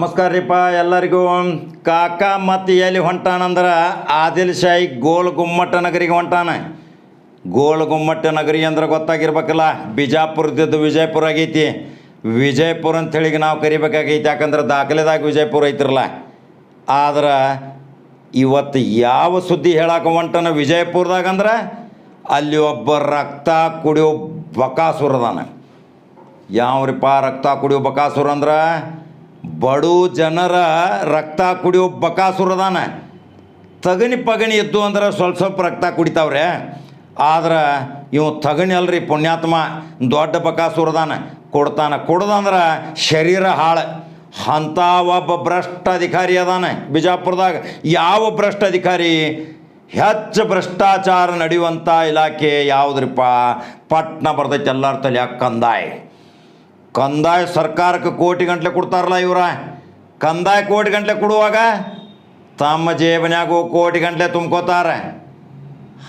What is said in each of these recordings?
ನಮಸ್ಕಾರ ರೀಪ ಎಲ್ಲರಿಗೂ. ಕಾಕ ಮತ್ತು ಎಲ್ಲಿ ಹೊಂಟಾನಂದ್ರೆ ಆದಿಲ್ ಶಾಹಿ ಗೋಲ್ ಗುಮ್ಮಟ ನಗರಿಗೆ ಹೊಂಟಾನೆ. ಗೋಲ್ ಗುಮ್ಮಟ ನಗರಿ ಅಂದ್ರೆ ಗೊತ್ತಾಗಿರ್ಬೇಕಲ್ಲ ಬಿಜಾಪುರದ್ದು ವಿಜಯಪುರ ಆಗೈತಿ. ವಿಜಯಪುರ ಅಂಥೇಳಿ ನಾವು ಕರಿಬೇಕಾಗೈತಿ, ಯಾಕಂದ್ರೆ ದಾಖಲೆದಾಗ ವಿಜಯಪುರ ಐತಿರಲ್ಲ. ಆದ್ರೆ ಇವತ್ತು ಯಾವ ಸುದ್ದಿ ಹೇಳಕ್ಕೆ ಹೊಂಟಾನ ವಿಜಯಪುರದಾಗ ಅಂದ್ರೆ, ಅಲ್ಲಿ ಒಬ್ಬ ರಕ್ತ ಕುಡಿಯೋ ಬಕಾಸುರದಾನೆ. ಯಾವ ರೀಪ ರಕ್ತ ಕುಡಿಯೋ ಬಕಾಸುರ ಅಂದ್ರೆ ಬಡು ಜನರ ರಕ್ತ ಕುಡಿಯೋ ಬಕಾಸುರದಾನ ತಗಣಿ ಪಗಣಿ ಎದ್ದು ಅಂದ್ರೆ ಸ್ವಲ್ಪ ಸ್ವಲ್ಪ ರಕ್ತ ಕುಡಿತಾವ್ರೆ. ಆದ್ರೆ ಇವು ತಗಣಿ ಅಲ್ರಿ ಪುಣ್ಯಾತ್ಮ, ದೊಡ್ಡ ಬಕಾಸುರದಾನ ಕೊಡ್ತಾನ ಕೊಡ್ದಂದ್ರೆ ಶರೀರ ಹಾಳು. ಅಂಥ ಒಬ್ಬ ಭ್ರಷ್ಟ ಅಧಿಕಾರಿ ಅದಾನೆ ಬಿಜಾಪುರದಾಗ. ಯಾವ ಭ್ರಷ್ಟ ಅಧಿಕಾರಿ? ಹೆಚ್ಚು ಭ್ರಷ್ಟಾಚಾರ ನಡೆಯುವಂಥ ಇಲಾಖೆ ಯಾವುದ್ರಿಪ್ಪ? ಪಟ್ನ ಬರ್ತೈತೆ ಎಲ್ಲರ ತಲೆ ಕಂದಾಯ. ಕಂದಾಯ ಸರ್ಕಾರಕ್ಕೆ ಕೋಟಿ ಗಂಟ್ಲೆ ಕೊಡ್ತಾರಲ್ಲ ಇವರ. ಕಂದಾಯ ಕೋಟಿ ಗಂಟ್ಲೆ ಕೊಡುವಾಗ ತಮ್ಮ ಜೇಬನ್ಯಾಗ ಕೋಟಿ ಗಂಟ್ಲೆ ತುಂಬ್ಕೋತಾರೆ.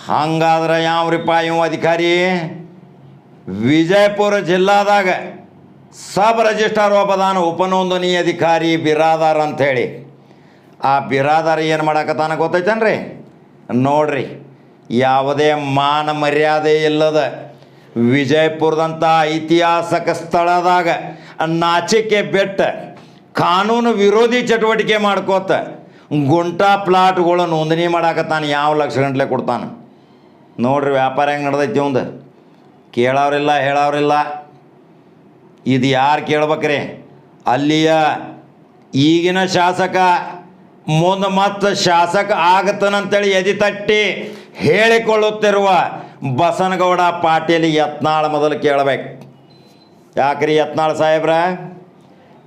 ಹಂಗಾದ್ರೆ ಯಾವ್ರಿಪ್ಪ ಇವ ಅಧಿಕಾರಿ? ವಿಜಯಪುರ ಜಿಲ್ಲಾದಾಗ ಸಬ್ ರಿಜಿಸ್ಟ್ರಾರ್ ಒಬ್ಬದಾನ ಉಪನೋಂದಣಿ ಅಧಿಕಾರಿ ಬಿರಾದಾರ್ ಅಂಥೇಳಿ. ಆ ಬಿರಾದಾರ ಏನು ಮಾಡಾಕತ್ತಾನ ಗೊತ್ತೈತೇನ್ರಿ? ನೋಡ್ರಿ, ಯಾವುದೇ ಮಾನ ಮರ್ಯಾದೆ ಇಲ್ಲದ ವಿಜಯಪುರದಂಥ ಐತಿಹಾಸಿಕ ಸ್ಥಳದಾಗ ನಾಚಿಕೆ ಬೆಟ್ಟ ಕಾನೂನು ವಿರೋಧಿ ಚಟುವಟಿಕೆ ಮಾಡ್ಕೋತ ಗುಂಟಾ ಪ್ಲಾಟ್ಗಳು ನೋಂದಣಿ ಮಾಡಾಕತ್ತಾನ, ಯಾವ ಲಕ್ಷ ಗಂಟ್ಲೆ ಕೊಡ್ತಾನೆ? ನೋಡ್ರಿ ವ್ಯಾಪಾರ ಹೆಂಗೆ ನಡೆದೈತಿ ಒಂದು ಕೇಳೋರಿಲ್ಲ, ಹೇಳೋರಿಲ್ಲ. ಇದು ಯಾರು ಕೇಳ್ಬೇಕ್ರಿ? ಅಲ್ಲಿಯ ಈಗಿನ ಶಾಸಕ, ಮುಂದೆ ಮತ್ತೆ ಶಾಸಕ ಆಗತ್ತನಂತೇಳಿ ಎದೆ ತಟ್ಟಿ ಹೇಳಿಕೊಳ್ಳುತ್ತಿರುವ ಬಸನಗೌಡ ಪಾಟೀಲ್ ಯತ್ನಾಳ ಮೊದಲು ಕೇಳಬೇಕು. ಯಾಕ್ರಿ ಯತ್ನಾಳ್ ಸಾಹೇಬ್ರ?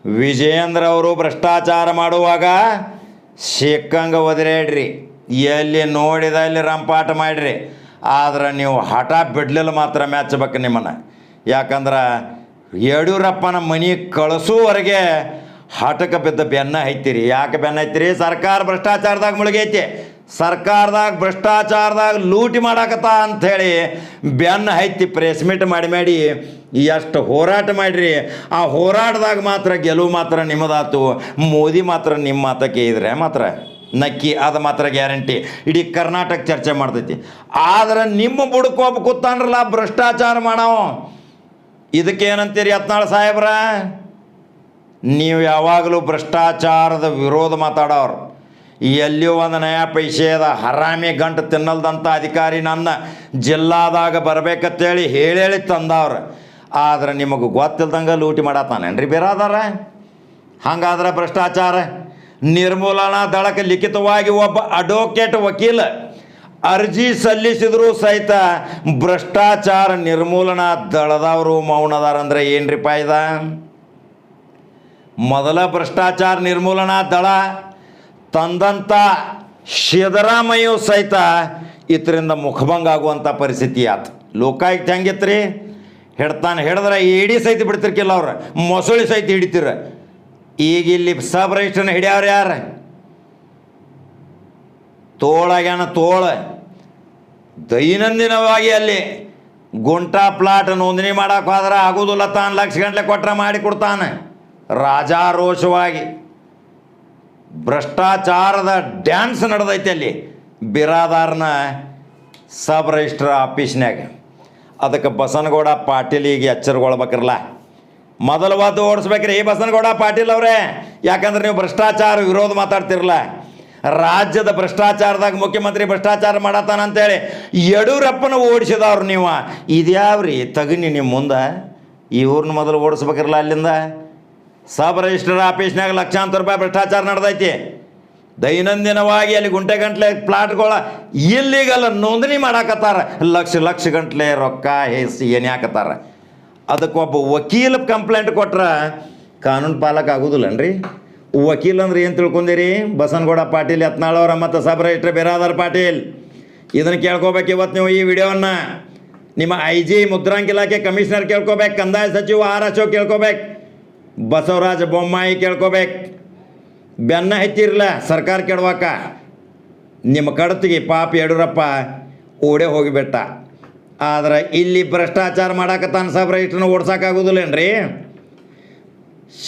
ವಿಜಯೇಂದ್ರ ಅವರು ಭ್ರಷ್ಟಾಚಾರ ಮಾಡುವಾಗ ಸಿಕ್ಕಂಗ ಒದರೇಡ್ರಿ. ಎಲ್ಲಿ ನೋಡಿದ ಇಲ್ಲಿ ರಂಪಾಟ ಮಾಡಿರಿ. ಆದ್ರೆ ನೀವು ಹಠ ಬಿಡ್ಲಿಲ್ಲ ಮಾತ್ರ ಮೆಚ್ಚಬೇಕು ನಿಮ್ಮನ್ನು. ಯಾಕಂದ್ರೆ ಯಡಿಯೂರಪ್ಪನ ಮನೆ ಕಳಿಸೋವರೆಗೆ ಹಠಕ್ಕೆ ಬಿದ್ದ ಬೆನ್ನ ಹೈತಿರಿ ಯಾಕೆ ಬೆನ್ನ ಹೈತಿರಿ ಸರ್ಕಾರ ಭ್ರಷ್ಟಾಚಾರದಾಗ ಮುಳುಗೈತಿ. ಸರ್ಕಾರದಾಗ, ಭ್ರಷ್ಟಾಚಾರದಾಗ ಲೂಟಿ ಮಾಡಾಕತ್ತ ಅಂಥೇಳಿ ಬೆನ್ನ ಹೈತಿ ಪ್ರೆಸ್ ಮೀಟ್ ಮಾಡಿ ಮಾಡಿ ಎಷ್ಟು ಹೋರಾಟ ಮಾಡಿರಿ. ಆ ಹೋರಾಟದಾಗ ಮಾತ್ರ ಗೆಲುವು ಮಾತ್ರ ನಿಮ್ಮದಾತು, ಮೋದಿ ಮಾತ್ರ ನಿಮ್ಮ ಮಾತಕ್ಕೆ ಇದ್ರೆ ಮಾತ್ರ. ನಕ್ಕಿ ಅದು ಮಾತ್ರ ಗ್ಯಾರಂಟಿ ಇಡೀ ಕರ್ನಾಟಕ ಚರ್ಚೆ ಮಾಡ್ತೈತಿ. ಆದ್ರೆ ನಿಮ್ಮ ಬುಡಕ್ಕೊಬ್ಬ ಕೂತಾನ್ರಲ್ಲ, ಭ್ರಷ್ಟಾಚಾರ ಮಾಡವು. ಇದಕ್ಕೇನಂತೀರಿ ಯತ್ನಾಳ್ ಸಾಹೇಬ್ರ? ನೀವು ಯಾವಾಗಲೂ ಭ್ರಷ್ಟಾಚಾರದ ವಿರೋಧ ಮಾತಾಡೋರು. ಎಲ್ಲಿಯೂ ಒಂದು ನಯಾ ಪೈಸೆದ ಹರಾಮಿ ಗಂಟು ತಿನ್ನಲ್ದಂಥ ಅಧಿಕಾರಿ ನನ್ನ ಜಿಲ್ಲಾದಾಗ ಬರ್ಬೇಕಂತೇಳಿ ಹೇಳಿ ಹೇಳಿ ತಂದವ್ರು. ಆದ್ರೆ ನಿಮಗೆ ಗೊತ್ತಿಲ್ದಂಗೆ ಲೂಟಿ ಮಾಡತ್ತಾನೇನ್ರಿ ಬೇರಾದಾರ? ಹಂಗಾದ್ರೆ ಭ್ರಷ್ಟಾಚಾರ. ನಿರ್ಮೂಲನಾ ದಳಕ್ಕೆ ಲಿಖಿತವಾಗಿ ಒಬ್ಬ ಅಡ್ವೊಕೇಟ್ ವಕೀಲ ಅರ್ಜಿ ಸಲ್ಲಿಸಿದ್ರು ಸಹಿತ ಭ್ರಷ್ಟಾಚಾರ ನಿರ್ಮೂಲನಾ ದಳದವರು ಮೌನದಾರ ಅಂದ್ರೆ ಏನ್ರಿಪ್ಪ ಇದ? ಮೊದಲ ಭ್ರಷ್ಟಾಚಾರ ನಿರ್ಮೂಲನಾ ದಳ ತಂದಂಥ ಸಿದ್ದರಾಮಯ್ಯ ಸಹಿತ ಇದರಿಂದ ಮುಖಭಂಗ ಆಗುವಂಥ ಪರಿಸ್ಥಿತಿ ಆತು. ಲೋಕಾಯುಕ್ತ ರೀ ಹಿಡ್ತಾನೆ ಹಿಡಿದ್ರೆ ಇಡೀ ಸಹಿತ ಬಿಡ್ತಿರ್ಕಿಲ್ಲ ಅವ್ರು. ಮೊಸಳಿ ಸಹಿತ ಹಿಡಿತೀರ. ಈಗ ಇಲ್ಲಿ ಸಬ್ ರಜಿಸ್ಟ್ರನ್ನ ಹಿಡಿಯವ್ರು ಯಾರು? ತೋಳಾಗ್ಯಾನ ತೋಳ. ದೈನಂದಿನವಾಗಿ ಅಲ್ಲಿ ಗುಂಟಾ ಪ್ಲಾಟ್ ನೋಂದಣಿ ಮಾಡಕ್ಕೆ ಹೋದ್ರೆ ಆಗೋದಿಲ್ಲ ತಾನು ಲಕ್ಷ ಗಂಟ್ಲೆ ಕೊಟ್ರೆ ಮಾಡಿ ಕೊಡ್ತಾನೆ. ರಾಜಾರೋಷವಾಗಿ. ಭ್ರಷ್ಟಾಚಾರದ ಡ್ಯಾನ್ಸ್ ನಡೆದೈತೆ ಅಲ್ಲಿ. ಬಿರಾದಾರ್ನ ಸಬ್ ರಿಜಿಸ್ಟ್ರ್ ಆಫೀಸ್ನ್ಯಾಗ. ಅದಕ್ಕೆ ಬಸನಗೌಡ ಪಾಟೀಲ್ ಈಗ ಎಚ್ಚರಗೊಳ್ಬೇಕಿರಲ್ಲ. ಮೊದಲು ಒದ್ದು ಓಡಿಸ್ಬೇಕ್ರಿ ಬಸನಗೌಡ ಪಾಟೀಲ್ ಅವರೇ. ಯಾಕಂದ್ರೆ ನೀವು ಭ್ರಷ್ಟಾಚಾರ ವಿರೋಧ ಮಾತಾಡ್ತಿರಲ್ಲ. ರಾಜ್ಯದ ಭ್ರಷ್ಟಾಚಾರದಾಗ ಮುಖ್ಯಮಂತ್ರಿ ಭ್ರಷ್ಟಾಚಾರ ಮಾಡತ್ತಾನ ಅಂತೇಳಿ ಯಡಿಯೂರಪ್ಪನ ಓಡಿಸಿದವ್ರು ನೀವು. ಇದ್ಯಾವ್ರಿ ತಗನಿ ನಿಮ್ಮ ಮುಂದೆ? ಇವ್ರನ್ನ ಮೊದಲು ಓಡಿಸ್ಬೇಕಿರಲ್ಲ ಅಲ್ಲಿಂದ? ಸಬ್ ರಿಜಿಸ್ಟರ್ ಆಫೀಸ್ನಾಗ ಲಕ್ಷಾಂತರ ರೂಪಾಯಿ ಭ್ರಷ್ಟಾಚಾರ ನಡೆದೈತಿ. ದೈನಂದಿನವಾಗಿ ಅಲ್ಲಿ ಗುಂಟೆ ಗಂಟ್ಲೆ ಪ್ಲಾಟ್ಗಳ ಇಲ್ಲಿಗಲ್ಲ ನೋಂದಣಿ ಮಾಡಾಕತ್ತಾರ. ಲಕ್ಷ ಲಕ್ಷ ಗಂಟ್ಲೆ ರೊಕ್ಕ ಹೇಸಿ ಏನೇ ಹಾಕತ್ತಾರ. ಅದಕ್ಕೊಬ್ಬ ವಕೀಲ ಕಂಪ್ಲೇಂಟ್ ಕೊಟ್ರ ಕಾನೂನು ಪಾಲಕ ಆಗೋದಿಲ್ಲನ್ರಿ? ವಕೀಲ ಅಂದ್ರೆ ಏನು ತಿಳ್ಕೊಂಡಿರಿ ಬಸನಗೌಡ ಪಾಟೀಲ್ ಯತ್ನಾಳವ್ರ ಮತ್ತು ಸಬ್ ರಿಜಿಸ್ಟರ್ ಬಿರಾದರ್ ಪಾಟೀಲ್. ಇದನ್ನು ಕೇಳ್ಕೊಬೇಕು ಇವತ್ತು ನೀವು ಈ ವಿಡಿಯೋವನ್ನು. ನಿಮ್ಮ ಐ ಜಿ ಮುದ್ರಾಂಕ ಇಲಾಖೆ ಕಮಿಷನರ್ ಕೇಳ್ಕೊಬೇಕು, ಕಂದಾಯ ಸಚಿವ ಆರ್ ಅಶೋಕ್ ಕೇಳ್ಕೊಬೇಕು. ಬಸವರಾಜ ಬೊಮ್ಮಾಯಿ ಕೇಳ್ಕೋಬೇಕು. ಬೆನ್ನ ಹೆಚ್ಚಿರಲ್ಲ ಸರ್ಕಾರ ಕೆಡವಾಕ. ನಿಮ್ಮ ಕಡತಿಗೆ ಪಾಪ ಯಡಿಯೂರಪ್ಪ ಓಡೇ ಹೋಗಿಬಿಟ್ಟ. ಆದ್ರೆ ಇಲ್ಲಿ ಭ್ರಷ್ಟಾಚಾರ ಮಾಡಾಕತ್ತಾನ ಸಾಬ್ರ ರೈಟ್ರನ್ನ ಓಡ್ಸೋಕ್ಕಾಗೋದಿಲ್ಲೇನ್ರಿ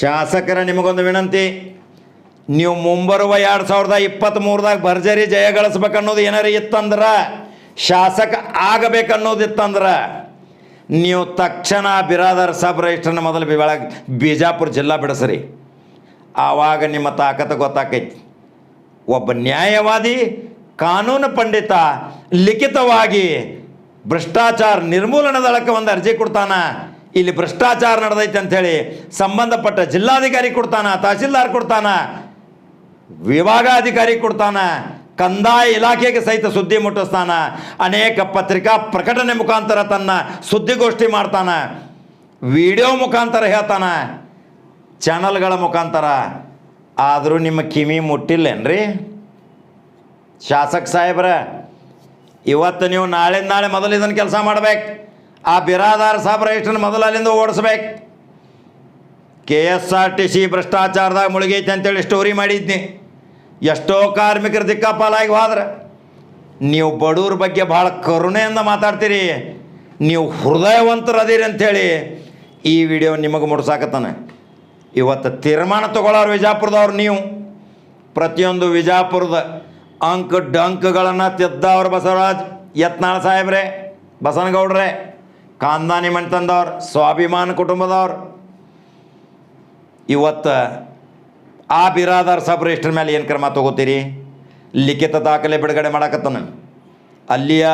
ಶಾಸಕರ ನಿಮಗೊಂದು ವಿನಂತಿ, ನೀವು ಮುಂಬರುವ ಎರಡು ಸಾವಿರದ ಇಪ್ಪತ್ತ್ಮೂರದಾಗ ಭರ್ಜರಿ ಜಯ ಗಳಿಸ್ಬೇಕನ್ನೋದು ಏನಾರು ಇತ್ತಂದ್ರೆ? ಶಾಸಕ ಆಗಬೇಕನ್ನೋದಿತ್ತಂದ್ರೆ ನೀವು ತಕ್ಷಣ ಬಿರಾದರ್ ಸಬ್ ರಿಜಿಸ್ಟ್ರನ್ನ ಮೊದಲು ಬೆಳಗ್ಗೆ ಬಿಜಾಪುರ ಜಿಲ್ಲಾ ಬಿಡಿಸ್ರಿ. ಆವಾಗ ನಿಮ್ಮ ತಾಕತ್ತು ಗೊತ್ತಾಕೈತಿ. ಒಬ್ಬ ನ್ಯಾಯವಾದಿ, ಕಾನೂನು ಪಂಡಿತ, ಲಿಖಿತವಾಗಿ ಭ್ರಷ್ಟಾಚಾರ ನಿರ್ಮೂಲನ ದಳಕ್ಕೆ ಒಂದು ಅರ್ಜಿ ಕೊಡ್ತಾನ. ಇಲ್ಲಿ ಭ್ರಷ್ಟಾಚಾರ ನಡೆದೈತೆ ಅಂಥೇಳಿ ಸಂಬಂಧಪಟ್ಟ ಜಿಲ್ಲಾಧಿಕಾರಿ ಕೊಡ್ತಾನ, ತಹಸೀಲ್ದಾರ್ ಕೊಡ್ತಾನ, ವಿಭಾಗಾಧಿಕಾರಿ ಕೊಡ್ತಾನ. ಕಂದಾಯ ಇಲಾಖೆಗೆ ಸಹಿತ ಸುದ್ದಿ ಮುಟ್ಟಿಸ್ತಾನ. ಅನೇಕ ಪತ್ರಿಕಾ ಪ್ರಕಟಣೆ ಮುಖಾಂತರ ತನ್ನ ಸುದ್ದಿಗೋಷ್ಠಿ ಮಾಡ್ತಾನ. ವಿಡಿಯೋ ಮುಖಾಂತರ ಹೇಳ್ತಾನ. ಚಾನಲ್ಗಳ ಮುಖಾಂತರ. ಆದರೂ ನಿಮ್ಮ ಕಿವಿ ಮುಟ್ಟಿಲ್ಲೇನ್ರಿ? ಶಾಸಕ ಸಾಹೇಬ್ರ, ಇವತ್ತು ನೀವು ನಾಳೆ ನಾಳೆ ಮೊದಲು ಇದನ್ನು ಕೆಲಸ ಮಾಡ್ಬೇಕು. ಆ ಬಿರಾದಾರ ಸಾಹೇಬ್ರ ಇಷ್ಟನ್ನು ಮೊದಲು ಅಲ್ಲಿಂದ ಓಡಿಸ್ಬೇಕು. K S R T C ಭ್ರಷ್ಟಾಚಾರದಾಗ ಮುಳುಗೈತೆ ಅಂತೇಳಿ ಸ್ಟೋರಿ ಮಾಡಿದ್ನಿ. ಎಷ್ಟೋ ಕಾರ್ಮಿಕರು ದಿಕ್ಕಾಪಾಲಾಗಿ ಹೋದ್ರೆ, ನೀವು ಬಡವ್ರ ಬಗ್ಗೆ ಭಾಳ ಕರುಣೆಯಿಂದ ಮಾತಾಡ್ತೀರಿ. ನೀವು ಹೃದಯವಂತರು ಅದೀರಿ ಅಂಥೇಳಿ ಈ ವಿಡಿಯೋ ನಿಮಗೆ ಮುಡ್ಸಾಕತ್ತಾನೆ. ಇವತ್ತು ತೀರ್ಮಾನ ತಗೊಳ್ಳೋರು ವಿಜಾಪುರದವ್ರು ನೀವು. ಪ್ರತಿಯೊಂದು ವಿಜಾಪುರದ ಅಂಕ ಡಂಕ್ಗಳನ್ನು ತಿದ್ದವ್ರು ಬಸವರಾಜ್ ಯತ್ನಾಳ್ ಸಾಹೇಬ್ರೆ, ಬಸನಗೌಡ್ರೆ, ಕಾಂದಾನಿ ಮಣ್ತಂದವ್ರು, ಸ್ವಾಭಿಮಾನ ಕುಟುಂಬದವ್ರು. ಇವತ್ತು ಆ ಬಿರಾದಾರ್ ಸಬ್ ರಿಜಿಸ್ಟರ್ ಮೇಲೆ ಏನು ಕ್ರಮ ತಗೋತೀರಿ ಲಿಖಿತ ದಾಖಲೆ ಬಿಡುಗಡೆ ಮಾಡಕತ್ತಾನ ಅಲ್ಲಿಯ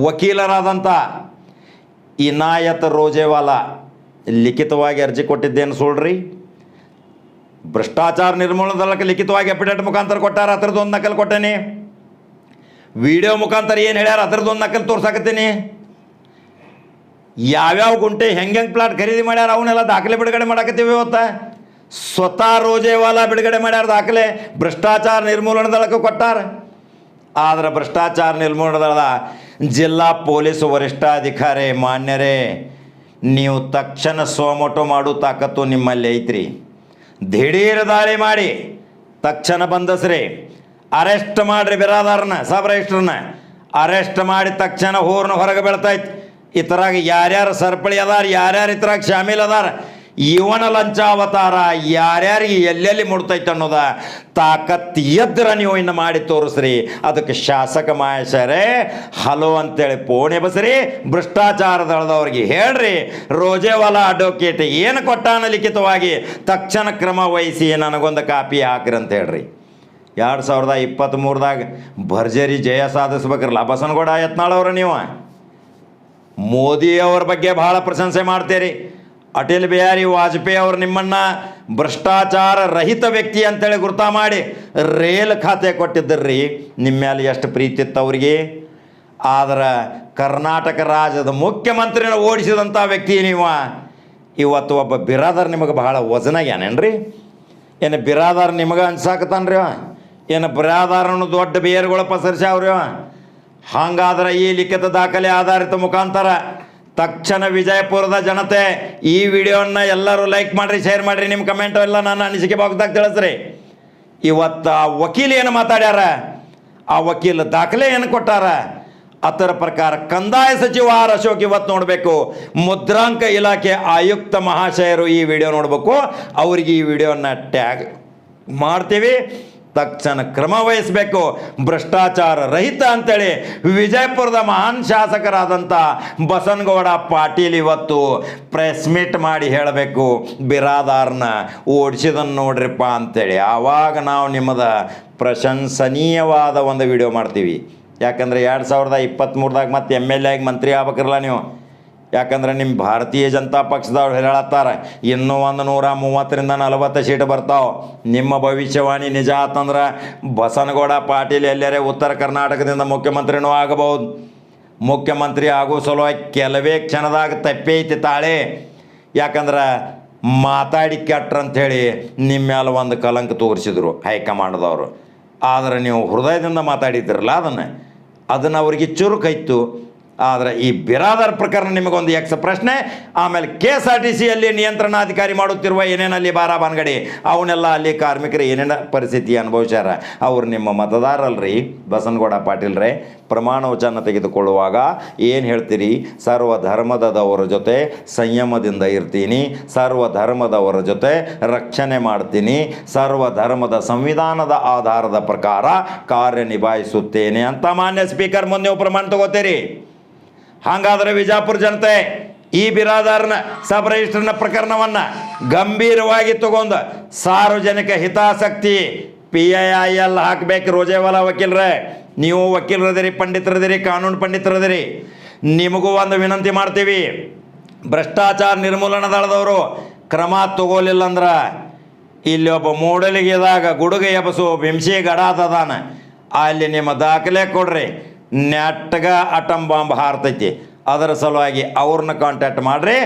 ವಕೀಲರಾದಂಥ ಇನಾಯತ್ ರೋಜೇವಾಲ ಲಿಖಿತವಾಗಿ ಅರ್ಜಿ ಕೊಟ್ಟಿದ್ದೇನು ಸುಳ್ರಿ ಭ್ರಷ್ಟಾಚಾರ ನಿರ್ಮೂಲನ ದಳಕ್ಕೆ ಲಿಖಿತವಾಗಿ ಅಪಿಡೇಟ್ ಮುಖಾಂತರ ಕೊಟ್ಟಾರ ಅದರದೊಂದು ನಕಲು ಕೊಟ್ಟೇನಿ ವಿಡಿಯೋ ಮುಖಾಂತರ ಏನು ಹೇಳ್ಯಾರ ಅದರದೊಂದು ನಕಲ್ ತೋರ್ಸಾಕತ್ತೀನಿ ಯಾವ್ಯಾವ ಗುಂಟೆ ಹೆಂಗೆ ಹೆಂಗೆ ಪ್ಲಾಟ್ ಖರೀದಿ ಮಾಡ್ಯಾರ ಅವನ್ನೆಲ್ಲ ದಾಖಲೆ ಬಿಡುಗಡೆ ಮಾಡಕತ್ತೀವಿ ಇವತ್ತು ಸ್ವತಃ ರೋಜೇವಾಲ ಬಿಡುಗಡೆ ಮಾಡ್ಯಾರ ದಾಖಲೆ, ಭ್ರಷ್ಟಾಚಾರ ನಿರ್ಮೂಲನ ದಳಕ್ಕೆ ಕೊಟ್ಟಾರ. ಆದ್ರೆ ಭ್ರಷ್ಟಾಚಾರ ನಿರ್ಮೂಲನ ದಳದ ಜಿಲ್ಲಾ ಪೊಲೀಸ್ ವರಿಷ್ಠಾಧಿಕಾರಿ, ಮಾನ್ಯರೇ, ನೀವು ತಕ್ಷಣ ಸೋಮೋಟೋ ಮಾಡೋ ತಾಕತ್ತು ನಿಮ್ಮಲ್ಲಿ ಐತ್ರಿ. ದಿಢೀರ್ ದಾಳಿ ಮಾಡಿ, ತಕ್ಷಣ ಬಂದಸ್ರಿ. ಅರೆಸ್ಟ್ ಮಾಡ್ರಿ ಬಿರಾದಾರನ ಸಬ್ ರಿಜಿಸ್ಟ್ರನ್ನ ಅರೆಸ್ಟ್ ಮಾಡಿ ತಕ್ಷಣ ಹೋರ್ನ ಹೊರಗೆ ಬೀಳ್ತೈತಿ ಇತರಾಗ ಯಾರ್ಯಾರು ಸರ್ಪಳಿ ಅದಾರ, ಯಾರ್ಯಾರು ಇತರಾಗ ಶಾಮೀಲ್ ಅದಾರ ಇವನ ಲಂಚಾವತಾರ ಯಾರ್ಯಾರಿಗೆ ಎಲ್ಲೆಲ್ಲಿ ಮುಡ್ತೈತೆ ಅನ್ನೋದ ತಾಕತ್ ಎದ್ರ ನೀವು ಇನ್ನು ಮಾಡಿ ತೋರಿಸ್ರಿ. ಅದಕ್ಕೆ ಶಾಸಕ ಮಾಯೇಶರೇ ಹಲೋ ಅಂತೇಳಿ ಪೋಣೆ ಬಸ್ರಿ, ಭ್ರಷ್ಟಾಚಾರ ದಳದವ್ರಿಗೆ ಹೇಳ್ರಿ. ರೋಜೇವಾಲಾ ಅಡ್ವೊಕೇಟ್ ಏನು ಕೊಟ್ಟಾನ ಲಿಖಿತವಾಗಿ? ತಕ್ಷಣ ಕ್ರಮ ವಹಿಸಿ, ನನಗೊಂದು ಕಾಪಿ ಹಾಕ್ರಿ ಅಂತ ಹೇಳ್ರಿ. ಎರಡು ಸಾವಿರದ ಇಪ್ಪತ್ತ್ಮೂರದಾಗ ಭರ್ಜರಿ ಜಯ ಸಾಧಿಸ್ಬೇಕ್ರಲ್ಲ, ಬಸನಗೌಡ ಯತ್ನಾಳವ್ರ ನೀವು. ಮೋದಿ ಅವ್ರ ಬಗ್ಗೆ ಭಾಳ ಪ್ರಶಂಸೆ ಮಾಡ್ತೀರಿ. ಅಟಲ್ ಬಿಹಾರಿ ವಾಜಪೇಯಿ ಅವರು ನಿಮ್ಮನ್ನ ಭ್ರಷ್ಟಾಚಾರ ರಹಿತ ವ್ಯಕ್ತಿ ಅಂತೇಳಿ ಗುರ್ತಾ ಮಾಡಿ ರೇಲ್ ಖಾತೆ ಕೊಟ್ಟಿದ್ದರ್ರಿ ನಿಮ್ಮ ಮೇಲೆ ಎಷ್ಟು ಪ್ರೀತಿ ಇತ್ತು ಅವ್ರಿಗೆ ಆದ್ರೆ ಕರ್ನಾಟಕ ರಾಜ್ಯದ ಮುಖ್ಯಮಂತ್ರಿನ ಓಡಿಸಿದಂಥ ವ್ಯಕ್ತಿ ನೀವು ಇವತ್ತು ಒಬ್ಬ ಬಿರಾದರ್ ನಿಮಗೆ ಬಹಳ ವಜನಾಗ್ಯಾನೇನ್ರಿ ಏನು ಬಿರಾದಾರ್ ನಿಮಗೆ ಅನ್ಸಾಕತಾನ್ರಿ? ಏನು ಬಿರಾದಾರನು ದೊಡ್ಡ ಬೇರುಗಳು ಪಸರಿಸ್ಯಾವ್ರಿ? ಹಂಗಾದ್ರೆ ಈ ಲಿಖಿತ ದಾಖಲೆ ಆಧಾರಿತ ಮುಖಾಂತರ ತಕ್ಷಣ ವಿಜಯಪುರದ ಜನತೆ, ಈ ವಿಡಿಯೋನ ಎಲ್ಲರೂ ಲೈಕ್ ಮಾಡಿರಿ ಶೇರ್ ಮಾಡಿರಿ ನಿಮ್ಮ ಕಮೆಂಟ್ ಎಲ್ಲ ನಾನು ಅನಿಸಿಕೆ ಬಾಕ್ಸ್ದಾಗ ತಿಳಿಸ್ರಿ. ಇವತ್ತು ಆ ವಕೀಲ ಏನು ಮಾತಾಡ್ಯಾರ? ಆ ವಕೀಲ ದಾಖಲೆ ಏನು ಕೊಟ್ಟಾರ? ಅದರ ಪ್ರಕಾರ ಕಂದಾಯ ಸಚಿವ ಆರ್ ಅಶೋಕ್ ಇವತ್ತು ನೋಡಬೇಕು. ಮುದ್ರಾಂಕ ಇಲಾಖೆ ಆಯುಕ್ತ ಮಹಾಶಯರು ಈ ವಿಡಿಯೋ ನೋಡಬೇಕು. ಅವ್ರಿಗೆ ಈ ವಿಡಿಯೋನ ಟ್ಯಾಗ್ ಮಾಡ್ತೀವಿ. ತಕ್ಷಣ ಕ್ರಮ ವಹಿಸಬೇಕು. ಭ್ರಷ್ಟಾಚಾರ ರಹಿತ ಅಂತೇಳಿ ವಿಜಯಪುರದ ಮಹಾನ್ ಶಾಸಕರಾದಂಥ ಬಸನಗೌಡ ಪಾಟೀಲ್ ಇವತ್ತು ಪ್ರೆಸ್ ಮೀಟ್ ಮಾಡಿ ಹೇಳಬೇಕು. ಬಿರಾದಾರ್ನ ಓಡಿಸಿದನ್ನು ನೋಡ್ರಿಪ್ಪ ಅಂತೇಳಿ. ಆವಾಗ ನಾವು ನಿಮ್ಮದ ಪ್ರಶಂಸನೀಯವಾದ ಒಂದು ವಿಡಿಯೋ ಮಾಡ್ತೀವಿ. ಯಾಕಂದ್ರೆ ಎರಡು ಸಾವಿರದ ಇಪ್ಪತ್ತ್ಮೂರ್ದಾಗ ಮತ್ತೆ ಎಂ ಎಲ್ ಎ ಆಗಿ ಮಂತ್ರಿ ಆಗ್ಬೇಕ್ರಲ್ಲ ನೀವು? ಯಾಕಂದ್ರೆ ನಿಮ್ಮ ಭಾರತೀಯ ಜನತಾ ಪಕ್ಷದವ್ರು ಹೇಳತ್ತಾರ, ಇನ್ನೂ ಒಂದು ನೂರ ಮೂವತ್ತರಿಂದ ನಲವತ್ತು ಸೀಟ್ ಬರ್ತಾವೆ. ನಿಮ್ಮ ಭವಿಷ್ಯವಾಣಿ ನಿಜ ಆತಂದ್ರೆ ಬಸನಗೌಡ ಪಾಟೀಲ್ ಎಲ್ಲರೇ ಉತ್ತರ ಕರ್ನಾಟಕದಿಂದ ಮುಖ್ಯಮಂತ್ರಿನೂ ಆಗಬಹುದು. ಮುಖ್ಯಮಂತ್ರಿ ಆಗೋ ಸಲುವಾಗಿ ಕೆಲವೇ ಕ್ಷಣದಾಗ ತಪ್ಪೈತಿ ತಾಳೆ. ಯಾಕಂದ್ರೆ ಮಾತಾಡಿ ಕೆಟ್ರಂಥೇಳಿ ನಿಮ್ಮ ಮೇಲೆ ಒಂದು ಕಲಂಕ ತೋರಿಸಿದ್ರು ಹೈಕಮಾಂಡ್ದವರು. ಆದರೆ ನೀವು ಹೃದಯದಿಂದ ಮಾತಾಡಿದ್ರಲ್ಲ ಅದನ್ನು. ಅದನ್ನು ಅವ್ರಿಗೆ ಚುರುಕಾಯ್ತು ಆದರೆ ಈ ಬಿರಾದರ್ ಪ್ರಕರಣ ನಿಮಗೊಂದು ಎಕ್ಸ್ ಪ್ರಶ್ನೆ. ಆಮೇಲೆ ಕೆ ಎಸ್ ಆರ್ ಟಿ ಸಿಯಲ್ಲಿ ನಿಯಂತ್ರಣಾಧಿಕಾರಿ ಮಾಡುತ್ತಿರುವ ಏನೇನಲ್ಲಿ ಬಾರ ಬಾನ್ಗಡಿ? ಅವನ್ನೆಲ್ಲ ಅಲ್ಲಿ ಕಾರ್ಮಿಕರು ಏನೇನ ಪರಿಸ್ಥಿತಿ ಅನುಭವಿಸ್ಯಾರ? ಅವ್ರು ನಿಮ್ಮ ಮತದಾರಲ್ರಿ, ಬಸನಗೌಡ ಪಾಟೀಲ್ರೇ ಪ್ರಮಾಣ ವಚನ ತೆಗೆದುಕೊಳ್ಳುವಾಗ ಏನು ಹೇಳ್ತೀರಿ? ಸರ್ವ ಧರ್ಮದವರ ಜೊತೆ ಸಂಯಮದಿಂದ ಇರ್ತೀನಿ ಸರ್ವ ಧರ್ಮದವರ ಜೊತೆ ರಕ್ಷಣೆ ಮಾಡ್ತೀನಿ ಸರ್ವ ಧರ್ಮದ ಸಂವಿಧಾನದ ಆಧಾರದ ಪ್ರಕಾರ ಕಾರ್ಯನಿರ್ವಹಿಸುತ್ತೇನೆ ಅಂತ ಮಾನ್ಯ ಸ್ಪೀಕರ್, ಮುಂದೆ ನೀವು ಪ್ರಮಾಣ ತಗೋತೀರಿ. ಹಾಗಾದರೆ ವಿಜಾಪುರ ಜನತೆ ಈ ಬಿರಾದಾರನ ಸಬ್ ರಿಜಿಸ್ಟರ್ನ ಪ್ರಕರಣವನ್ನು ಗಂಭೀರವಾಗಿ ತಗೊಂಡು ಸಾರ್ವಜನಿಕ ಹಿತಾಸಕ್ತಿ ಪಿ ಐ ಐ ಎಲ್ ಹಾಕ್ಬೇಕು. ರೋಜೇವಾಲ ವಕೀಲರೇ, ನೀವು ವಕೀಲರದಿರಿ, ಪಂಡಿತರದಿರಿ, ಕಾನೂನು ಪಂಡಿತರದಿರಿ, ನಿಮಗೂ ಒಂದು ವಿನಂತಿ ಮಾಡ್ತೀವಿ. ಭ್ರಷ್ಟಾಚಾರ ನಿರ್ಮೂಲನಾ ದಳದವರು ಕ್ರಮ ತಗೋಲಿಲ್ಲ ಅಂದ್ರೆ ಇಲ್ಲಿ ಒಬ್ಬ ಮೂಡಲಿಗೆದಾಗ ಗುಡುಗ ಎಬಸು ಬಿಂಸಿ ಗಡಾತದಾನ ಅಲ್ಲಿ ನಿಮ್ಮ ದಾಖಲೆ ಕೊಡ್ರಿ. ನೆಟ್ಟಗ ಅಟಮ್ ಬಾಂಬ್ ಹಾರ್ತೈತಿ. ಅದರ ಸಲುವಾಗಿ ಅವ್ರನ್ನ ಕಾಂಟ್ಯಾಕ್ಟ್ ಮಾಡ್ರಿ.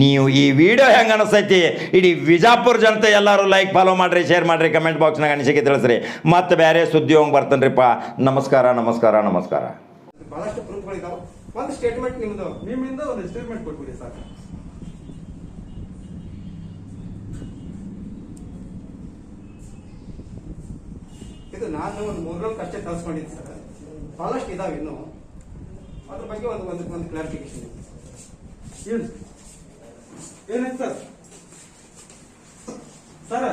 ನೀವು ಈ ವಿಡಿಯೋ ಹೆಂಗೆ ಅನಿಸ್ತೈತಿ? ಇಡೀ ವಿಜಾಪುರ ಜನತೆ ಎಲ್ಲರೂ ಲೈಕ್ ಫಾಲೋ ಮಾಡಿರಿ ಶೇರ್ ಮಾಡಿರಿ ಕಮೆಂಟ್ ಬಾಕ್ಸ್ನಾಗ ಅನಿಸಿಕೆ ತಿಳಿಸ್ರಿ. ಮತ್ತೆ ಬೇರೆ ಸುದ್ದಿ ಹೋಗಿ ಬರ್ತಾನ್ರಿಪ್ಪ. ನಮಸ್ಕಾರ ನಮಸ್ಕಾರ ನಮಸ್ಕಾರ. ಬಹಳಷ್ಟು ಪ್ರೂಫ್ಗಳಿದಾವೆ ಒಂದು ಸ್ಟೇಟ್ಮೆಂಟ್ ನಿಮ್ದು. ನಿಮ್ಮಿಂದ ಒಂದು ಸ್ಟೇಟ್ಮೆಂಟ್ ಕೊಟ್ಬಿಡಿ ಸಾಕು. ಇದು ನಾನು ಒಂದು ಮೂರ್ನಾಲ್ಕು ಅಷ್ಟೇ ಕಳ್ಸ್ಕೊಂಡಿದ್ದೆ ಸರ್. ಬಹಳಷ್ಟು ಇದಾವೆ ಇನ್ನು. ಅದ್ರ ಬಗ್ಗೆ ಒಂದು ಒಂದು ಒಂದು ಕ್ಲಾರಿಫಿಕೇಶನ್ ಏನು? ಏನಾಯ್ತು ಸರ್? ಸರ್?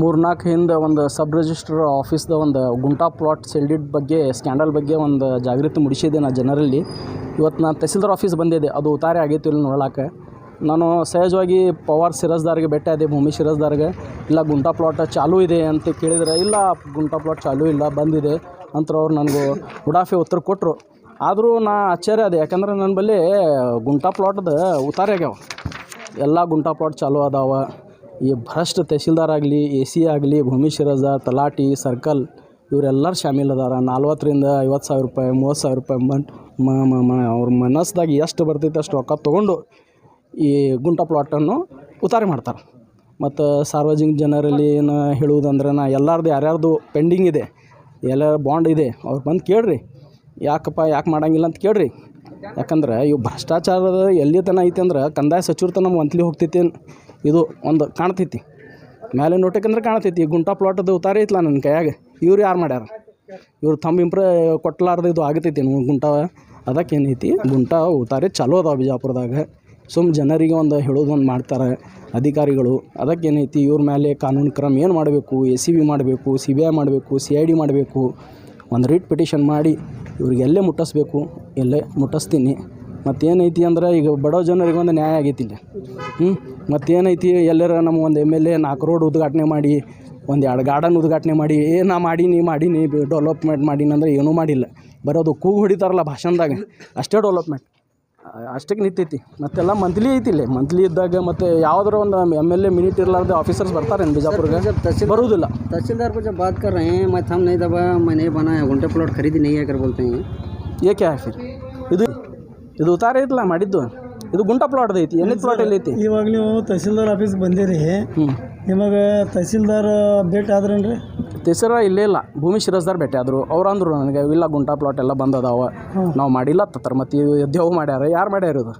ಮೂರ್ನಾಲ್ಕು ಹಿಂದೆ ಒಂದು ಸಬ್ ರಿಜಿಸ್ಟ್ರ್ ಆಫೀಸ್ದ ಒಂದು ಗುಂಟಾ ಪ್ಲಾಟ್ ಸೆಲ್ಡಿಡ್ ಬಗ್ಗೆ, ಸ್ಕ್ಯಾಂಡಲ್ ಬಗ್ಗೆ ಒಂದು ಜಾಗೃತಿ ಮೂಡಿಸಿದ್ದೆ ನಾನು ಜನರಲ್ಲಿ. ಇವತ್ತು ನಾನು ತಹಸೀಲ್ದಾರ್ ಆಫೀಸ್ ಬಂದಿದ್ದೆ ಅದು ಉತ್ತಾರೆ ಆಗೈತಿ ಇಲ್ಲಿ ನೋಡಕ್ಕೆ ನಾನು ಸಹಜವಾಗಿ ಪವಾರ್ ಸಿರಸ್ದಾರ್ಗೆ ಭೇಟಿ ಆದೆ, ಭೂಮಿ ಸಿರಸ್ದಾರ್ಗೆ ಇಲ್ಲ ಗುಂಟಾ ಪ್ಲಾಟ್ ಚಾಲೂ ಇದೆ ಅಂತ ಕೇಳಿದರೆ, ಇಲ್ಲ ಗುಂಟಾ ಪ್ಲಾಟ್ ಚಾಲೂ ಇಲ್ಲ, ಬಂದಿದೆ. ಅಂತ ಅವ್ರು ನನಗೂ ಉಡಾಫೆ ಉತ್ತರ ಕೊಟ್ಟರು ಆದರೂ ನಾ ಆಶ್ಚರ್ಯ ಅದೇ ಯಾಕಂದ್ರೆ ನನ್ನ ಬಳಿ ಗುಂಟಾ ಪ್ಲಾಟ್ದ ಉತ್ತಾರೆ ಆಗ್ಯಾವ. ಎಲ್ಲ ಗುಂಟಾ ಪ್ಲಾಟ್ ಚಾಲೂ ಅದಾವ. ಈ ಭ್ರಷ್ಟ ತಹಸೀಲ್ದಾರ್ ಆಗಲಿ, ಎ ಸಿ ಆಗಲಿ, ಭೂಮಿ ಶಿರಸ್ದಾರ್ ತಲಾಟಿ, ಸರ್ಕಲ್, ಇವರೆಲ್ಲರೂ ಶಾಮೀಲ್ ಅದಾರ. ನಲ್ವತ್ತರಿಂದ ಐವತ್ತು ಸಾವಿರ ರೂಪಾಯಿ, ಮೂವತ್ತು ಸಾವಿರ ರೂಪಾಯಿ ಮನ್ ಮ ಅವ್ರ ಮನಸ್ದಾಗ ಎಷ್ಟು ಬರ್ತೈತೆ ಅಷ್ಟು ರೊಕ್ಕ ತೊಗೊಂಡು ಈ ಗುಂಟ ಪ್ಲಾಟನ್ನು ಉತ್ತಾರೆ ಮಾಡ್ತಾರೆ. ಮತ್ತು ಸಾರ್ವಜನಿಕ ಜನರಲ್ಲಿ ಏನು ಹೇಳುವುದಂದ್ರೆ, ನಾ ಎಲ್ಲರದ್ದು ಯಾರ್ಯಾರ್ದು ಪೆಂಡಿಂಗ್ ಇದೆ ಎಲ್ಲ ಬಾಂಡ್ ಇದೆ, ಅವ್ರು ಬಂದು ಕೇಳ್ರಿ. ಯಾಕಪ್ಪ, ಯಾಕೆ ಮಾಡಂಗಿಲ್ಲ ಅಂತ ಕೇಳ್ರಿ. ಯಾಕಂದ್ರೆ ಇವು ಭ್ರಷ್ಟಾಚಾರದ ಎಲ್ಲಿ ತನ ಐತಿ ಅಂದ್ರೆ, ಕಂದಾಯ ಸಚಿವರು ತನ ಮಂತ್ಲಿ ಹೋಗ್ತೈತಿ ಇದು ಒಂದು ಕಾಣ್ತೈತಿ. ಮೇಲೆ ನೋಟಕ್ಕಂದ್ರೆ ಕಾಣ್ತೈತಿ ಗುಂಟಾ ಪ್ಲಾಟದ ಉತ್ತಾರ ಐತ್ಲ ನನ್ನ ಕೈಯಾಗ, ಇವ್ರು ಯಾರು ಮಾಡ್ಯಾರ? ಇವ್ರು ತಮ್ಮ ಇಂಪ್ರ ಕೊಟ್ಲಾರ್ದ ಇದು ಆಗತೈತಿ ಗುಂಟ? ಅದಕ್ಕೆ ಏನೈತಿ ಗುಂಟ ಉತ್ತಾರಿ ಚಲೋ ಅದಾವ ಬಿಜಾಪುರದಾಗ. ಸುಮ್ ಜನರಿಗೆ ಒಂದು ಹೇಳೋದೊಂದು ಮಾಡ್ತಾರೆ, ಅಧಿಕಾರಿಗಳು. ಅದಕ್ಕೆ ಏನೈತಿ ಇವ್ರ ಮೇಲೆ ಕಾನೂನು ಕ್ರಮ ಏನು ಮಾಡಬೇಕು ಎ ಸಿ ಬಿ ಮಾಡಬೇಕು ಸಿ ಬಿ ಐ ಮಾಡಬೇಕು, ಸಿ ಐ ಡಿ ಮಾಡಬೇಕು. ಒಂದು ರಿಟ್ ಪಿಟಿಷನ್ ಮಾಡಿ ಇವ್ರಿಗೆ ಎಲ್ಲೇ ಮುಟ್ಟಿಸ್ಬೇಕು, ಎಲ್ಲೇ ಮುಟ್ಟಿಸ್ತೀನಿ. ಮತ್ತೇನೈತಿ ಅಂದ್ರೆ ಈಗ ಬಡವ ಜನರಿಗೆ ಒಂದು ನ್ಯಾಯ ಆಗೈತಿ ಇಲ್ಲಿ. ಹ್ಞೂ ಮತ್ತೇನೈತಿ, ಎಲ್ಲರ ನಮ್ಮ ಒಂದು ಎಂ ಎಲ್ ಎ ನಾಲ್ಕು ರೋಡ್ ಉದ್ಘಾಟನೆ ಮಾಡಿ, ಒಂದು ಎರಡು ಗಾರ್ಡನ್ ಉದ್ಘಾಟನೆ ಮಾಡಿ, ಏ ನಾ ಮಾಡೀನಿ ಮಾಡೀನಿ ಡೆವಲಪ್ಮೆಂಟ್ ಮಾಡೀನಿ ಅಂದ್ರೆ ಏನೂ ಮಾಡಿಲ್ಲ. ಬರೋದು ಕೂಗು ಹೊಡಿತಾರಲ್ಲ ಭಾಷಣದಾಗ, ಅಷ್ಟೇ ಡೆವಲಪ್ಮೆಂಟ್ ಅಷ್ಟಕ್ಕೆ ನಿಂತೈತಿ ಮತ್ತೆಲ್ಲ ಮಂತ್ಲಿ ಐತಿ ಇಲ್ಲಿ ಮಂತ್ಲಿ ಇದ್ದಾಗ ಮತ್ತು ಯಾವ್ದಾರ ಒಂದು ಎಮ್ ಎಲ್ ಎ ಮಿನಿಟ್ ಇರಲಾರ್ದೆ ಆಫೀಸರ್ಸ್ ಬರ್ತಾರೆ ಬಿಜಾಪುರ್ಗೆ ಬರುವುದಿಲ್ಲ तहसीलदार को जब बात कर रहे हैं मैं थम नहीं दबा मैं नहीं बना है घंटे प्लॉट खरीदी नहीं है कर बोलते हैं ಏಕೆ ಫಿರ್ ಇದು ಇದು ಉತ್ತಾರ ಐತಲ್ಲ ಮಾಡಿದ್ದು ಇದು ಗುಂಟ ಪ್ಲಾಟ್ ಐತಿ ಎಣ್ಣೆ ಪ್ಲಾಟ್ ಎಲ್ಲಿ ಐತಿ ಇವಾಗ ನೀವು ತಹಸೀಲ್ದಾರ್ ಆಫೀಸ್ಗೆ ಬಂದಿರಿ ಹ್ಞೂ ನಿಮಗೆ ತಹಸೀಲ್ದಾರ್ ಭೇಟಿ ಆದ್ರೇನ್ರಿ ತೆಸರ ಇಲ್ಲೇ ಇಲ್ಲ. ಭೂಮಿ ಶಿರಸ್ದಾರ್ ಭೇಟಿ ಆದರು. ಅವ್ರು ಅಂದರು ನನಗೆ ಇಲ್ಲ ಗುಂಟಾ ಪ್ಲಾಟ್ ಎಲ್ಲ ಬಂದದಾವ. ನಾವು ಮಾಡಿಲ್ಲ ತತ್ತರ ಮತ್ತು ದೇವ್ ಮಾಡ್ಯಾರ. ಯಾರು ಮಾಡ್ಯಾರ ಇದು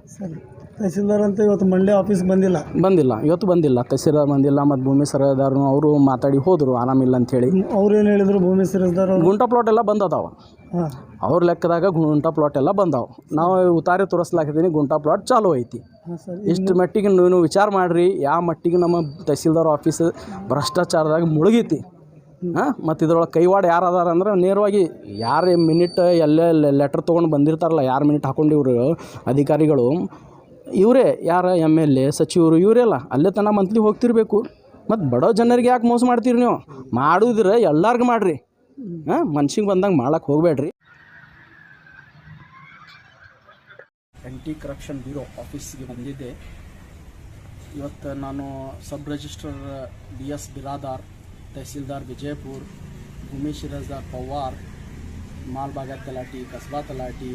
ತಹಸೀಲ್ದಾರ್ ಅಂತ ಇವತ್ತು ಮಂಡ್ಯ ಆಫೀಸ್ ಬಂದಿಲ್ಲ? ಬಂದಿಲ್ಲ. ಇವತ್ತು ಬಂದಿಲ್ಲ. ತಹಸೀಲ್ದಾರ್ ಬಂದಿಲ್ಲ ಮತ್ತು ಭೂಮಿ ಸರದಾರನು ಅವರು ಮಾತಾಡಿ ಹೋದರು ಆರಾಮಿಲ್ಲ ಅಂಥೇಳಿ ಅವ್ರು ಏನು ಹೇಳಿದ್ರು ಭೂಮಿ ಸರದಾರ ಗುಂಟಾ ಪ್ಲಾಟ್ ಎಲ್ಲ ಬಂದ್ ಅದಾವ ಹಾಂ. ಅವ್ರ ಲೆಕ್ಕದಾಗ ಗುಂಟಾ ಪ್ಲಾಟ್ ಎಲ್ಲ ಬಂದಾವ. ನಾವು ಉತ್ತಾರಿ ತೋರಿಸ್ಲಾಕಿದ್ದೀನಿ ಗುಂಟಾ ಪ್ಲಾಟ್ ಚಾಲೂ ಐತಿ. ಇಷ್ಟು ಮಟ್ಟಿಗೆ ನೀವು ವಿಚಾರ ಮಾಡಿರಿ. ಯಾವ ಮಟ್ಟಿಗೆ ನಮ್ಮ ತಹಸೀಲ್ದಾರ್ ಆಫೀಸ್ ಭ್ರಷ್ಟಾಚಾರದಾಗ ಮುಳುಗೈತಿ. ಹಾಂ, ಮತ್ತು ಇದ್ರೊಳಗೆ ಕೈವಾಡ ಯಾರು ಅದಾರ ಅಂದ್ರೆ ನೇರವಾಗಿ ಯಾರು ಮಿನಿಟ್ ಎಲ್ಲೇ ಲೆಟ್ರ್ ತೊಗೊಂಡು ಬಂದಿರ್ತಾರಲ್ಲ, ಯಾರು ಮಿನಿಟ್ ಹಾಕೊಂಡು ಇವರು ಅಧಿಕಾರಿಗಳು, ಇವರೇ ಯಾರು ಎಂ ಎಲ್ ಎ ಸಚಿವರು ಇವರೆಲ್ಲ ಅಲ್ಲೇ ತನಕ ಮಂತ್ಲಿ ಹೋಗ್ತಿರ್ಬೇಕು. ಮತ್ತು ಬಡೋ ಜನರಿಗೆ ಯಾಕೆ ಮೋಸ ಮಾಡ್ತೀರಿ ನೀವು? ಮಾಡಿದ್ರೆ ಎಲ್ಲರಿಗೂ ಮಾಡಿರಿ. ಹಾಂ, ಮನ್ಷಿಗೆ ಬಂದಂಗೆ ಮಾಡಕ್ಕೆ ಹೋಗಬೇಡ್ರಿ. ಆ್ಯಂಟಿ ಕರಪ್ಷನ್ ಬ್ಯೂರೋ ಆಫೀಸ್ಗೆ ಬಂದಿದ್ದೆ. ಇವತ್ತು ನಾನು sub registrar D S Biradar tahsildar Vijayapur ಭೂಮಿ ಶಿರಸ್ದಾರ್ ಪವಾರ್ ಮಾಲ್ಬಾಗ ತಲಾಟಿ, ಕಸ್ಬಾ ತಲಾಟಿ,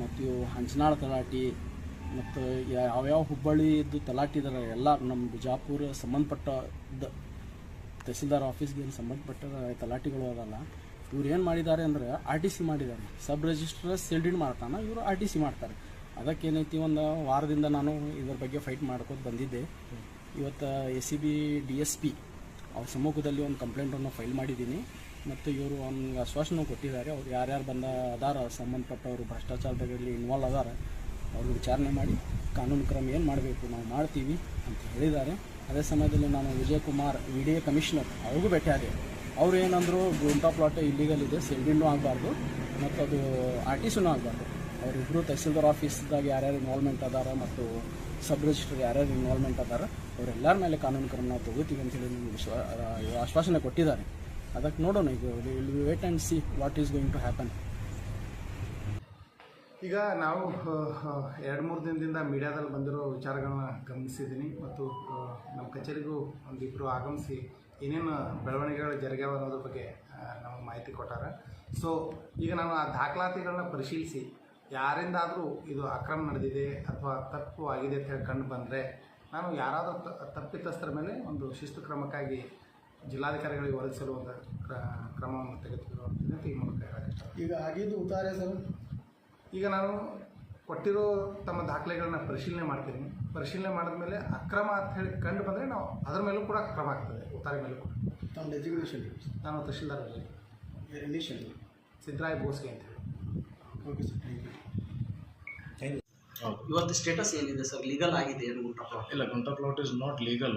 ಮತ್ತು ಹಂಚನಾಳ ತಲಾಟಿ, ಮತ್ತು ಯಾವ್ಯಾವ ತಲಾಟಿ ಇದಾರೆ, ಎಲ್ಲ ನಮ್ಮ ಬಿಜಾಪುರ ಸಂಬಂಧಪಟ್ಟ ದ ತಹಸೀಲ್ದಾರ್ ಆಫೀಸ್ಗೆ ಏನು ಸಂಬಂಧಪಟ್ಟ ತಲಾಟಿಗಳು ಅದಲ್ಲ. ಇವ್ರು ಏನು ಮಾಡಿದ್ದಾರೆ ಅಂದ್ರೆ ಆರ್ ಟಿ ಸಿ ಮಾಡಿದ್ದಾರೆ. ಸಬ್ ರಿಜಿಸ್ಟ್ರ್ ಸೆಲ್ಡಿಡ್ ಮಾಡ್ತಾನೆ, ಇವರು ಆರ್ ಟಿ ಸಿ ಮಾಡ್ತಾರೆ. ಅದಕ್ಕೇನೈತಿ ಒಂದು ವಾರದಿಂದ ನಾನು ಇದ್ರ ಬಗ್ಗೆ ಫೈಟ್ ಮಾಡ್ಕೋತ ಬಂದಿದ್ದೆ. ಇವತ್ತು A C B D S P ಅವ್ರ ಸಮ್ಮುಖದಲ್ಲಿ ಒಂದು ಕಂಪ್ಲೇಂಟನ್ನು ಫೈಲ್ ಮಾಡಿದ್ದೀನಿ. ಮತ್ತು ಇವರು ಅವ್ನಿಗೆ ಆಶ್ವಾಸನ ಕೊಟ್ಟಿದ್ದಾರೆ. ಅವ್ರು ಯಾರ್ಯಾರು ಬಂದ ಅದಾರ ಸಂಬಂಧಪಟ್ಟವರು, ಭ್ರಷ್ಟಾಚಾರದಲ್ಲಿ ಇನ್ವಾಲ್ವ್ ಅದಾರ ಅವ್ರಿಗೆ ವಿಚಾರಣೆ ಮಾಡಿ, ಕಾನೂನು ಕ್ರಮ ಏನು ಮಾಡಬೇಕು, ನಾವು ಮಾಡ್ತೀವಿ ಅಂತ ಹೇಳಿದ್ದಾರೆ. ಅದೇ ಸಮಯದಲ್ಲಿ ನಾನು Vijay Kumar V D A commissioner, ಅವ್ರಿಗೂ ಭೇಟಿಯಾದೆ ಅವ್ರು ಏನಂದ್ರು ಗುಂಟಾ ಪ್ಲಾಟ್ ಇಲ್ಲಿಗಲ್ ಇದೆ ಆಗಬಾರ್ದು ಮತ್ತು ಅದು ಆರ್ ಟಿ ಸಿನೂ ಆಗಬಾರ್ದು. ಅವರಿಬ್ಬರು ತಹಸೀಲ್ದಾರ್ ಆಫೀಸ್ದಾಗ ಯಾರ್ಯಾರು ಇನ್ವಾಲ್ವ್ಮೆಂಟ್ ಅದಾರ ಮತ್ತು ಸಬ್ ರಿಜಿಸ್ಟರ್ ಯಾರ್ಯಾರು ಇನ್ವಾಲ್ವ್ಮೆಂಟ್ ಅದಾರ ಅವರೆಲ್ಲರ ಮೇಲೆ ಕಾನೂನು ಕ್ರಮ ನಾವು ತಗೋತೀವಿ ಅಂತೇಳಿ ಆ, ಆಶ್ವಾಸನೆ ಕೊಟ್ಟಿದ್ದಾರೆ. ಅದಕ್ಕೆ ನೋಡೋಣ ಈಗ wait and see what is going to happen ಈಗ ನಾವು ಎರಡು ಮೂರು ದಿನದಿಂದ ಮೀಡಿಯಾದಲ್ಲಿ ಬಂದಿರೋ ವಿಚಾರಗಳನ್ನ ಗಮನಿಸಿದ್ದೀನಿ ಮತ್ತು ನಮ್ಮ ಕಚೇರಿಗೂ ಒಂದಿಬ್ಬರು ಆಗಮಿಸಿ ಏನೇನು ಬೆಳವಣಿಗೆಗಳು ಜರುಗ್ಯಾವ ಅನ್ನೋದ್ರ ಬಗ್ಗೆ ನಮಗೆ ಮಾಹಿತಿ ಕೊಟ್ಟಾರ. ಸೊ ಈಗ ನಾನು ಆ ದಾಖಲಾತಿಗಳನ್ನ ಪರಿಶೀಲಿಸಿ ಯಾರಿಂದಾದರೂ ಇದು ಅಕ್ರಮ ನಡೆದಿದೆ ಅಥವಾ ತಪ್ಪು ಆಗಿದೆ ಅಂತ ಹೇಳಿ ಕಂಡು ಬಂದರೆ ನಾನು ಯಾರಾದರೂ ತಪ್ಪಿತಸ್ಥರ ಮೇಲೆ ಒಂದು ಶಿಸ್ತು ಕ್ರಮಕ್ಕಾಗಿ ಜಿಲ್ಲಾಧಿಕಾರಿಗಳಿಗೆ ಒದಗಿಸಲು ಒಂದು ಕ್ರ- ಕ್ರಮವನ್ನು ತೆಗೆದುಕೊಳ್ಳುವಂಥದ್ದು ಅಂತ ಈ ಮೂಲಕ ಹೇಳಕ್ಕೆ ಈಗ ಆಗಿದ್ದು ಉತ್ತಾರೆ ಸರ್? ಈಗ ನಾನು ಕೊಟ್ಟಿರೋ ತಮ್ಮ ದಾಖಲೆಗಳನ್ನ ಪರಿಶೀಲನೆ ಮಾಡ್ತೀನಿ. ಪರಿಶೀಲನೆ ಮಾಡಿದ್ಮೇಲೆ ಅಕ್ರಮ ಅಂತ ಹೇಳಿ ಕಂಡು ಬಂದರೆ ನಾವು ಅದರ ಮೇಲೂ ಕೂಡ ಕ್ರಮ ಆಗ್ತದೆ ಉತ್ತಾರೆ ಮೇಲೂ ಕೂಡ. ತಮ್ಮ ಎಜುಕೇಷನ್ ನಾನು ತಹಶೀಲ್ದಾರ್ ಸಿದ್ದರಾಯ ಬೋಸ್ಗೆ ಅಂತ ಓಕೆ ಸರ್ ಥ್ಯಾಂಕ್ ಯು ಇವತ್ತು ಸ್ಟೇಟಸ್ ಏನಿದೆ ಸರ್ ಲೀಗಲ್ ಆಗಿದೆ ಏನು ಗುಂಟಾ ಪ್ಲಾಟ್ ಇಲ್ಲ gunta plot is not legal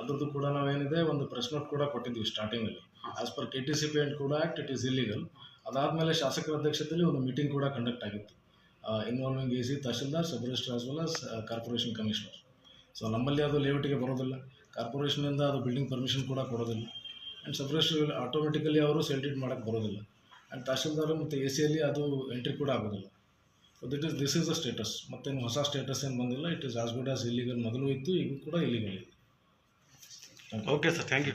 ಅದ್ರದ್ದು ಕೂಡ ನಾವೇನಿದೆ ಒಂದು ಪ್ರೆಸ್ ನೋಟ್ ಕೂಡ ಕೊಟ್ಟಿದ್ವಿ ಸ್ಟಾರ್ಟಿಂಗಲ್ಲಿ as per K T C P and ಕೂಡ ಆ್ಯಕ್ಟ್ ಇಟ್ ಈಸ್ ಇಲ್ಲಿಗಲ್ ಅದಾದಮೇಲೆ ಶಾಸಕರ ಅಧ್ಯಕ್ಷತೆಯಲ್ಲಿ ಒಂದು ಮೀಟಿಂಗ್ ಕೂಡ ಕಂಡಕ್ಟ್ ಆಗಿತ್ತು. Involving A C tahsildar sub registrar as well as corporation commissioner so ನಮ್ಮಲ್ಲಿ ಅದು ಲೇಔಟಿಗೆ ಬರೋದಿಲ್ಲ. ಕಾರ್ಪೊರೇಷನಿಂದ ಅದು ಬಿಲ್ಡಿಂಗ್ ಪರ್ಮಿಷನ್ ಕೂಡ ಕೊಡೋದಿಲ್ಲ. ಆ್ಯಂಡ್ ಸಬ್ ರಿಜಿಸ್ಟರ್ ಆಟೋಮೆಟಿಕಲಿ ಅವರು ಸೆಲ್ಟಿಟ್ ಮಾಡೋಕ್ಕೆ ಬರೋದಿಲ್ಲ. ಆ್ಯಂಡ್ ತಹಶೀಲ್ದಾರ್ ಮತ್ತು ಎ ಸಿಯಲ್ಲಿ ಅದು ಎಂಟ್ರಿ ಕೂಡ ಆಗೋದಿಲ್ಲ. So that is this is the status ಮತ್ತೇನು ಹೊಸ ಸ್ಟೇಟಸ್ ಏನು ಬಂದಿಲ್ಲ. It is as good as illegal ಮೊದಲು ಇತ್ತು, ಈಗ ಕೂಡ ಇಲ್ಲಿಗಲ್ ಇದೆ. Okay sir thank you